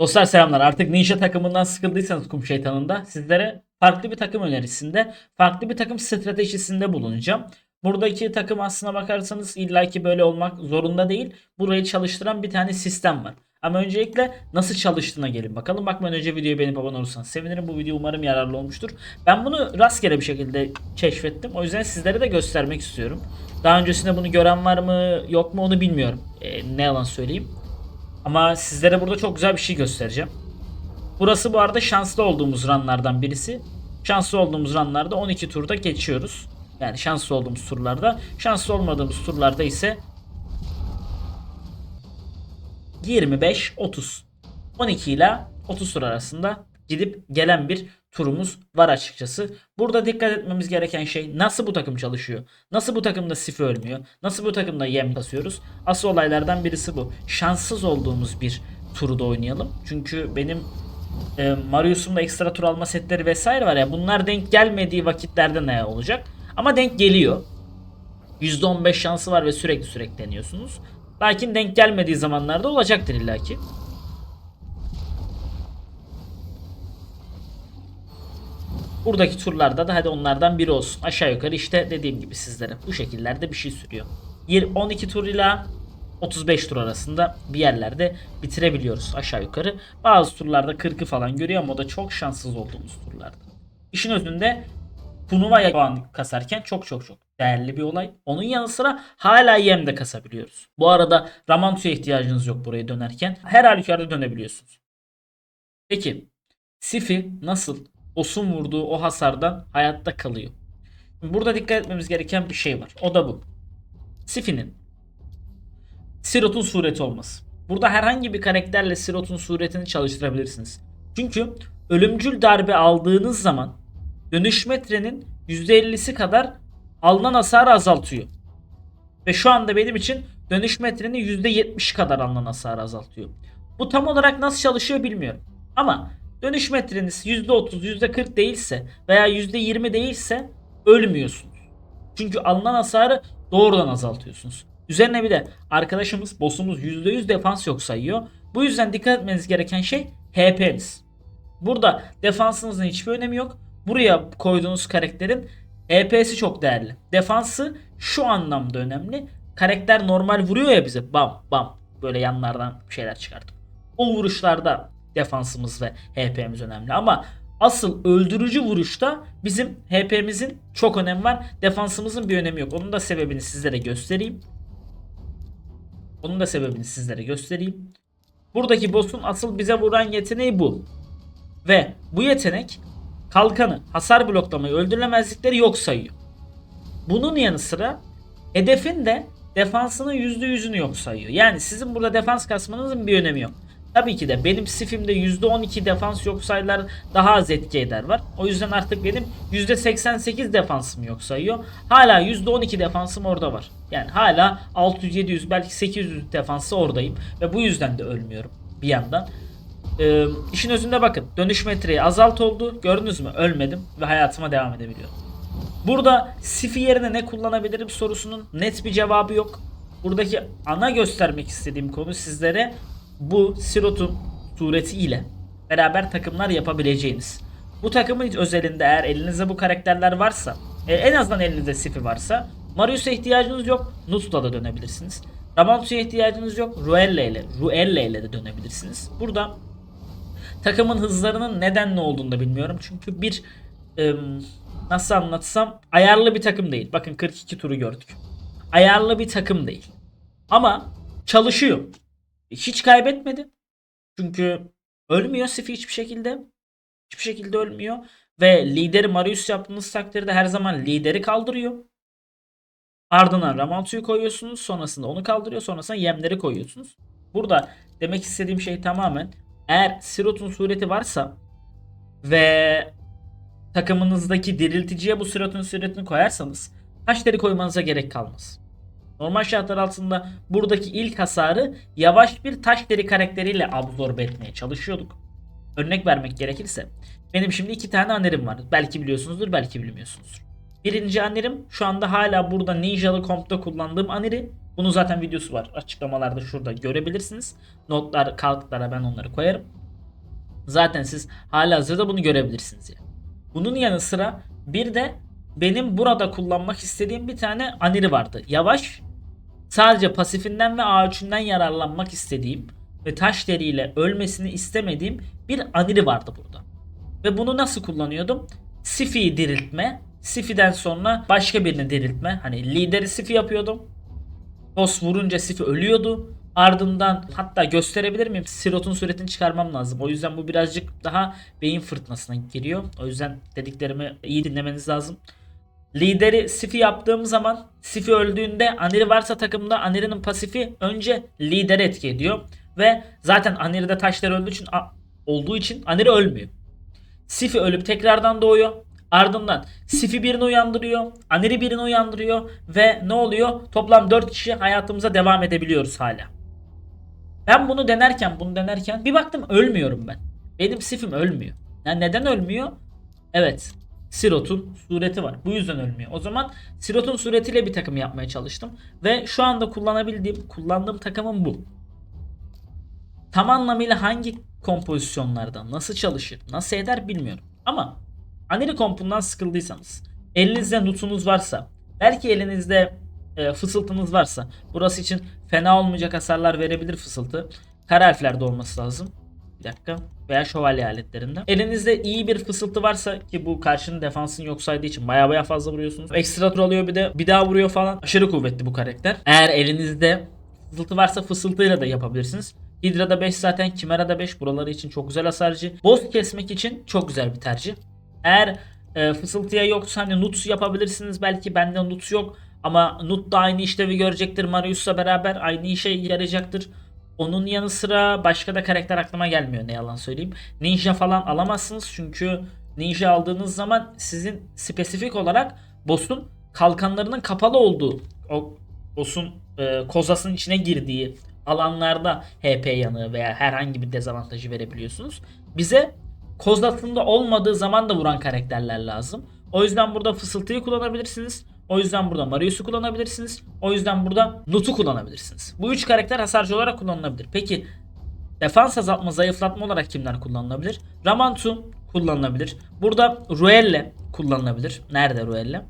Dostlar selamlar. Artık Ninja takımından sıkıldıysanız kum şeytanında sizlere farklı bir takım önerisinde, farklı bir takım stratejisinde bulunacağım. Buradaki takım aslına bakarsanız illaki böyle olmak zorunda değil. Burayı çalıştıran bir tane sistem var. Ama öncelikle nasıl çalıştığına gelin bakalım. Bakmadan önce videoyu beğenip abone olursanız sevinirim. Bu video umarım yararlı olmuştur. Ben bunu rastgele bir şekilde keşfettim. O yüzden sizlere de göstermek istiyorum. Daha öncesinde bunu gören var mı yok mu onu bilmiyorum. Ee, ne yalan söyleyeyim. Ama sizlere burada çok güzel bir şey göstereceğim. Burası bu arada şanslı olduğumuz runlardan birisi. Şanslı olduğumuz runlarda 12 turda geçiyoruz. Yani şanslı olduğumuz turlarda. Şanslı olmadığımız turlarda ise 25 30 12 ile 30 tur arasında gidip gelen bir turumuz var açıkçası. Burada dikkat etmemiz gereken şey nasıl bu takım çalışıyor? Nasıl bu takımda sif ölmüyor? Nasıl bu takımda yem basıyoruz? Asıl olaylardan birisi bu. Şanssız olduğumuz bir turu da oynayalım. Çünkü benim e, Marius'un da ekstra tur alma setleri vesaire var ya bunlar denk gelmediği vakitlerde ne olacak? Ama denk geliyor. %15 şansı var ve sürekli sürekli deniyorsunuz. Lakin denk gelmediği zamanlarda olacaktır illaki. Buradaki turlarda da hadi onlardan biri olsun. Aşağı yukarı işte dediğim gibi sizlere bu şekillerde bir şey sürüyor. Yer 12 tur ile 35 tur arasında bir yerlerde bitirebiliyoruz aşağı yukarı. Bazı turlarda 40'ı falan görüyor ama o da çok şanssız olduğumuz turlarda. İşin özünde Tunuva'ya puan kasarken çok çok çok değerli bir olay. Onun yanı sıra hala yem de kasabiliyoruz. Bu arada Ramantu'ya ihtiyacınız yok buraya dönerken. Her halükarda dönebiliyorsunuz. Peki Sifi nasıl Os'un vurduğu o hasardan hayatta kalıyor? Burada dikkat etmemiz gereken bir şey var. O da bu. Sifi'nin Sirot'un sureti olması. Burada herhangi bir karakterle Sirot'un suretini çalıştırabilirsiniz. Çünkü ölümcül darbe aldığınız zaman dönüş metrenin %50'si kadar alınan hasarı azaltıyor. Ve şu anda benim için dönüş metrenin %70 kadar alınan hasarı azaltıyor. Bu tam olarak nasıl çalışıyor bilmiyorum. Ama dönüş metreniz %30, %40 değilse veya %20 değilse ölmüyorsunuz. Çünkü alınan hasarı doğrudan azaltıyorsunuz. Üzerine bir de arkadaşımız boss'umuz %100 defans yok sayıyor. Bu yüzden dikkat etmeniz gereken şey HP'niz. Burada defansınızın hiçbir önemi yok. Buraya koyduğunuz karakterin EP'si çok değerli. Defansı şu anlamda önemli. Karakter normal vuruyor ya bize bam bam böyle yanlardan şeyler çıkartıp. O vuruşlarda defansımız ve HP'miz önemli ama asıl öldürücü vuruşta bizim HP'mizin çok önemi var. Defansımızın bir önemi yok. Onun da sebebini sizlere göstereyim. Onun da sebebini sizlere göstereyim. Buradaki boss'un asıl bize vuran yeteneği bu. Ve bu yetenek kalkanı, hasar bloklamayı, öldürülemezlikleri yok sayıyor. Bunun yanı sıra hedefin de defansının %100'ünü yok sayıyor. Yani sizin burada defans kasmanızın bir önemi yok. Tabii ki de benim sifimde %12 defans yok sayılar daha az etki eder var. O yüzden artık benim %88 defansım yok sayıyor. Hala %12 defansım orada var. Yani hala 600-700 belki 800 defansı oradayım. Ve bu yüzden de ölmüyorum bir yandan. Ee, işin özünde bakın dönüş metreyi azalt oldu. Gördünüz mü? Ölmedim ve hayatıma devam edebiliyorum. Burada Sifi yerine ne kullanabilirim sorusunun net bir cevabı yok. Buradaki ana göstermek istediğim konu sizlere bu Sirot'un sureti ile beraber takımlar yapabileceğiniz. Bu takımın özelinde eğer elinizde bu karakterler varsa, e, en azından elinizde Sifi varsa Marius'a ihtiyacınız yok. Nut'la da dönebilirsiniz. Ramantu'ya ihtiyacınız yok. Ruella ile, Ruella ile de dönebilirsiniz. Burada takımın hızlarının neden ne olduğunu da bilmiyorum. Çünkü bir e, nasıl anlatsam ayarlı bir takım değil. Bakın 42 turu gördük. Ayarlı bir takım değil. Ama çalışıyor. Hiç kaybetmedi. Çünkü ölmüyor Sifi hiçbir şekilde. Hiçbir şekilde ölmüyor. Ve lideri Marius yaptığınız takdirde her zaman lideri kaldırıyor. Ardından Ramantu'yu koyuyorsunuz. Sonrasında onu kaldırıyor. Sonrasında yemleri koyuyorsunuz. Burada demek istediğim şey tamamen eğer Sirot'un sureti varsa ve takımınızdaki dirilticiye bu Sirot'un suretini koyarsanız taşları koymanıza gerek kalmaz. Normal şartlar altında buradaki ilk hasarı yavaş bir taş deri karakteriyle absorbe etmeye çalışıyorduk. Örnek vermek gerekirse benim şimdi iki tane anerim var. Belki biliyorsunuzdur belki bilmiyorsunuzdur. Birinci anerim şu anda hala burada Ninjalı Comp'ta kullandığım aneri. Bunun zaten videosu var. Açıklamalarda şurada görebilirsiniz. Notlar, kalklara ben onları koyarım. Zaten siz hala hazırda bunu görebilirsiniz yani. Bunun yanı sıra bir de benim burada kullanmak istediğim bir tane aniri vardı. Yavaş sadece pasifinden ve A3'ünden yararlanmak istediğim ve taş deriyle ölmesini istemediğim bir aniri vardı burada. Ve bunu nasıl kullanıyordum? Sifi'yi diriltme. Sifi'den sonra başka birini diriltme. Hani lideri Sifi yapıyordum. Boss vurunca Sifi ölüyordu. Ardından hatta gösterebilir miyim? Sirot'un suretini çıkarmam lazım. O yüzden bu birazcık daha beyin fırtınasına giriyor. O yüzden dediklerimi iyi dinlemeniz lazım. Lideri Sifi yaptığım zaman Sifi öldüğünde Aniri varsa takımda Aniri'nin pasifi önce lideri etki ediyor. Ve zaten Aniri'de taşlar öldüğü için olduğu için Aniri ölmüyor. Sifi ölüp tekrardan doğuyor. Ardından Sifi birini uyandırıyor. Aniri birini uyandırıyor. Ve ne oluyor? Toplam 4 kişi hayatımıza devam edebiliyoruz hala. Ben bunu denerken bunu denerken bir baktım ölmüyorum ben. Benim Sifim ölmüyor. Yani neden ölmüyor? Evet. Sirot'un sureti var. Bu yüzden ölmüyor. O zaman Sirot'un suretiyle bir takım yapmaya çalıştım. Ve şu anda kullanabildiğim, kullandığım takımım bu. Tam anlamıyla hangi kompozisyonlarda nasıl çalışır, nasıl eder bilmiyorum. Ama Aniri kompundan sıkıldıysanız, elinizde nutunuz varsa, belki elinizde e, fısıltınız varsa, burası için fena olmayacak hasarlar verebilir fısıltı. Kara harflerde olması lazım. Dakika. Veya şövalye aletlerinde. Elinizde iyi bir fısıltı varsa ki bu karşının defansın yok saydığı için baya baya fazla vuruyorsunuz. Ekstra tur alıyor bir de bir daha vuruyor falan. Aşırı kuvvetli bu karakter. Eğer elinizde fısıltı varsa fısıltıyla da yapabilirsiniz. Hydra'da 5 zaten Chimera'da 5 buraları için çok güzel hasarcı. Boss kesmek için çok güzel bir tercih. Eğer e, fısıltıya yoksa hani Nuts yapabilirsiniz belki bende Nuts yok. Ama Nut da aynı işlevi görecektir Marius'la beraber aynı işe yarayacaktır. Onun yanı sıra başka da karakter aklıma gelmiyor ne yalan söyleyeyim. Ninja falan alamazsınız çünkü ninja aldığınız zaman sizin spesifik olarak boss'un kalkanlarının kapalı olduğu o boss'un e, kozasının içine girdiği alanlarda HP yanığı veya herhangi bir dezavantajı verebiliyorsunuz. Bize kozasında olmadığı zaman da vuran karakterler lazım. O yüzden burada fısıltıyı kullanabilirsiniz. O yüzden burada Marius'u kullanabilirsiniz. O yüzden burada Nut'u kullanabilirsiniz. Bu üç karakter hasarcı olarak kullanılabilir. Peki defans azaltma, zayıflatma olarak kimler kullanılabilir? Ramantu kullanılabilir. Burada Ruelle kullanılabilir. Nerede Ruelle?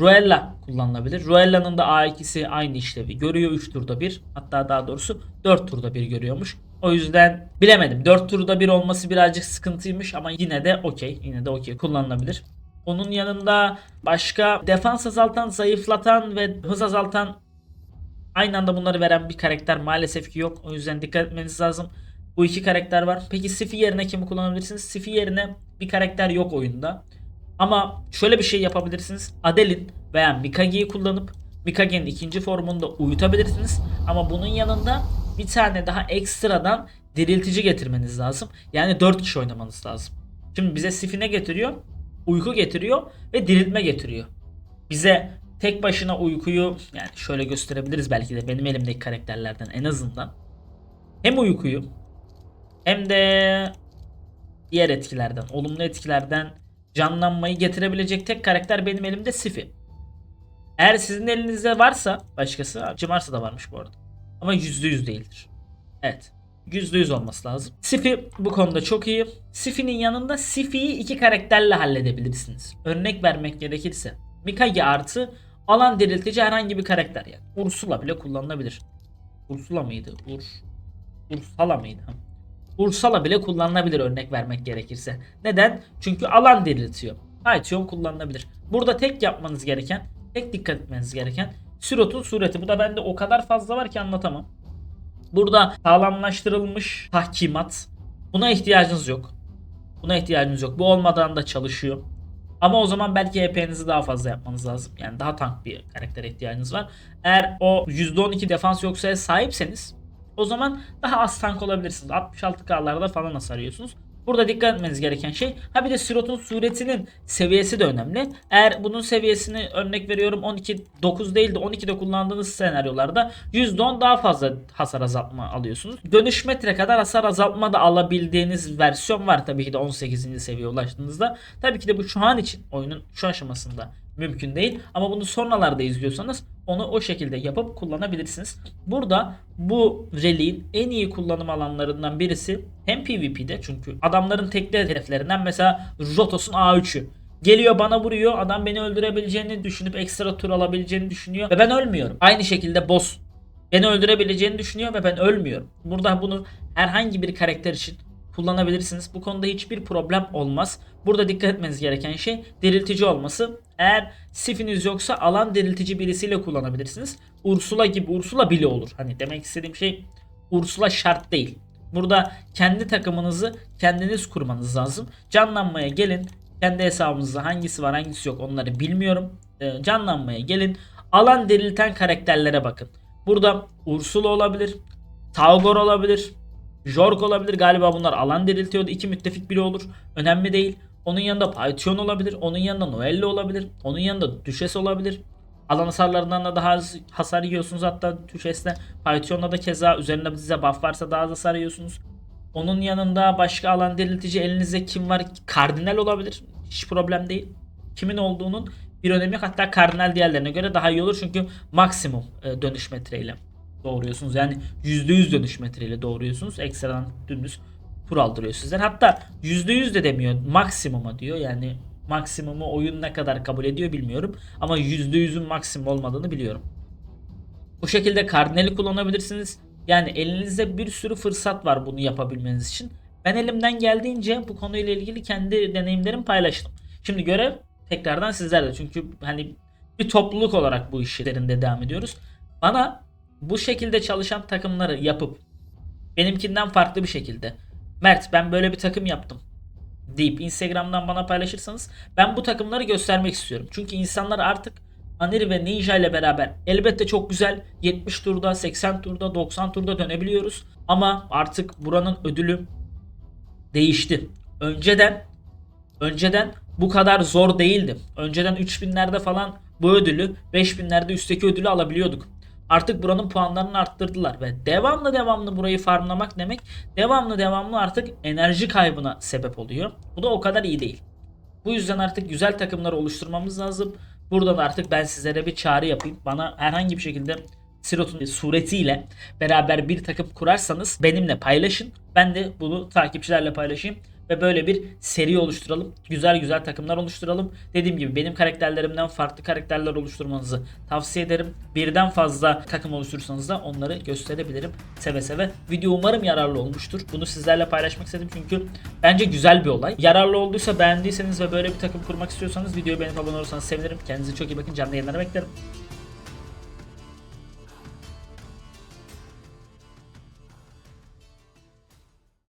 Ruella kullanılabilir. Ruella'nın da A2'si aynı işlevi görüyor 3 turda bir. Hatta daha doğrusu 4 turda bir görüyormuş. O yüzden bilemedim. 4 turda bir olması birazcık sıkıntıymış ama yine de okey. Yine de okey kullanılabilir. Onun yanında başka defans azaltan, zayıflatan ve hız azaltan aynı anda bunları veren bir karakter maalesef ki yok. O yüzden dikkat etmeniz lazım. Bu iki karakter var. Peki Sifi yerine kimi kullanabilirsiniz? Sifi yerine bir karakter yok oyunda. Ama şöyle bir şey yapabilirsiniz. Adelin veya Mikagi'yi kullanıp Mikagi'nin ikinci formunda uyutabilirsiniz. Ama bunun yanında bir tane daha ekstradan diriltici getirmeniz lazım. Yani 4 kişi oynamanız lazım. Şimdi bize Sifi ne getiriyor? Uyku getiriyor ve diriltme getiriyor. Bize tek başına uykuyu yani şöyle gösterebiliriz belki de benim elimdeki karakterlerden en azından. Hem uykuyu hem de diğer etkilerden, olumlu etkilerden canlanmayı getirebilecek tek karakter benim elimde Sifi. Eğer sizin elinizde varsa başkası, Cimarsa da varmış bu arada. Ama %100 değildir. Evet. %100 olması lazım. Sifi bu konuda çok iyi. Sifi'nin yanında Sifi'yi iki karakterle halledebilirsiniz. Örnek vermek gerekirse. Mikage artı alan diriltici herhangi bir karakter yani. Ursula bile kullanılabilir. Ursula mıydı? Ur Ursala mıydı? Ursala bile kullanılabilir örnek vermek gerekirse. Neden? Çünkü alan diriltiyor. Action kullanılabilir. Burada tek yapmanız gereken, tek dikkat etmeniz gereken Sirot'un sureti. Bu da bende o kadar fazla var ki anlatamam. Burada sağlamlaştırılmış tahkimat. Buna ihtiyacınız yok. Buna ihtiyacınız yok. Bu olmadan da çalışıyor. Ama o zaman belki HP'nizi daha fazla yapmanız lazım. Yani daha tank bir karaktere ihtiyacınız var. Eğer o %12 defans yoksa sahipseniz o zaman daha az tank olabilirsiniz. 66K'larda falan hasar yiyorsunuz. Burada dikkat etmeniz gereken şey ha bir de Sirot'un suretinin seviyesi de önemli. Eğer bunun seviyesini örnek veriyorum 12 9 değil de 12'de kullandığınız senaryolarda %10 daha fazla hasar azaltma alıyorsunuz. Dönüş metre kadar hasar azaltma da alabildiğiniz versiyon var tabii ki de 18. seviyeye ulaştığınızda. Tabii ki de bu şu an için oyunun şu aşamasında mümkün değil. Ama bunu sonralarda izliyorsanız onu o şekilde yapıp kullanabilirsiniz. Burada bu reliğin en iyi kullanım alanlarından birisi hem PvP'de çünkü adamların tekli hedeflerinden mesela Rotos'un A3'ü. Geliyor bana vuruyor. Adam beni öldürebileceğini düşünüp ekstra tur alabileceğini düşünüyor. Ve ben ölmüyorum. Aynı şekilde boss beni öldürebileceğini düşünüyor ve ben ölmüyorum. Burada bunu herhangi bir karakter için kullanabilirsiniz. Bu konuda hiçbir problem olmaz. Burada dikkat etmeniz gereken şey diriltici olması. Eğer sifiniz yoksa alan diriltici birisiyle kullanabilirsiniz. Ursula gibi Ursula bile olur. Hani demek istediğim şey Ursula şart değil. Burada kendi takımınızı kendiniz kurmanız lazım. Canlanmaya gelin. Kendi hesabınızda hangisi var hangisi yok onları bilmiyorum. Ee, canlanmaya gelin. Alan dirilten karakterlere bakın. Burada Ursula olabilir. Taugor olabilir. Jork olabilir. Galiba bunlar alan diriltiyordu. İki müttefik biri olur. Önemli değil. Onun yanında Python olabilir. Onun yanında Noelle olabilir. Onun yanında Düşes olabilir. Alan hasarlarından da daha az hasar yiyorsunuz hatta Düşes'te. Python'da da keza üzerinde size buff varsa daha az hasar yiyorsunuz. Onun yanında başka alan diriltici elinizde kim var? Kardinal olabilir. Hiç problem değil. Kimin olduğunun bir önemi yok. Hatta kardinal diğerlerine göre daha iyi olur. Çünkü maksimum e, dönüş metreyle doğuruyorsunuz. Yani %100 dönüş metreyle doğuruyorsunuz. Ekstradan dümdüz tur aldırıyor sizden. Hatta %100 de demiyor. Maksimuma diyor. Yani maksimumu oyun ne kadar kabul ediyor bilmiyorum. Ama %100'ün maksimum olmadığını biliyorum. Bu şekilde kardinali kullanabilirsiniz. Yani elinizde bir sürü fırsat var bunu yapabilmeniz için. Ben elimden geldiğince bu konuyla ilgili kendi deneyimlerimi paylaştım. Şimdi görev tekrardan sizlerde. Çünkü hani bir topluluk olarak bu işlerinde devam ediyoruz. Bana bu şekilde çalışan takımları yapıp benimkinden farklı bir şekilde Mert ben böyle bir takım yaptım deyip Instagram'dan bana paylaşırsanız ben bu takımları göstermek istiyorum. Çünkü insanlar artık Anir ve Ninja ile beraber elbette çok güzel 70 turda, 80 turda, 90 turda dönebiliyoruz. Ama artık buranın ödülü değişti. Önceden önceden bu kadar zor değildi. Önceden 3000'lerde falan bu ödülü 5000'lerde üstteki ödülü alabiliyorduk. Artık buranın puanlarını arttırdılar ve devamlı devamlı burayı farmlamak demek devamlı devamlı artık enerji kaybına sebep oluyor. Bu da o kadar iyi değil. Bu yüzden artık güzel takımlar oluşturmamız lazım. Buradan artık ben sizlere bir çağrı yapayım. Bana herhangi bir şekilde Sirot'un suretiyle beraber bir takım kurarsanız benimle paylaşın. Ben de bunu takipçilerle paylaşayım ve böyle bir seri oluşturalım. Güzel güzel takımlar oluşturalım. Dediğim gibi benim karakterlerimden farklı karakterler oluşturmanızı tavsiye ederim. Birden fazla takım oluşturursanız da onları gösterebilirim seve seve. Video umarım yararlı olmuştur. Bunu sizlerle paylaşmak istedim çünkü bence güzel bir olay. Yararlı olduysa beğendiyseniz ve böyle bir takım kurmak istiyorsanız videoyu beğenip abone olursanız sevinirim. Kendinize çok iyi bakın. Canlı yayınlara beklerim.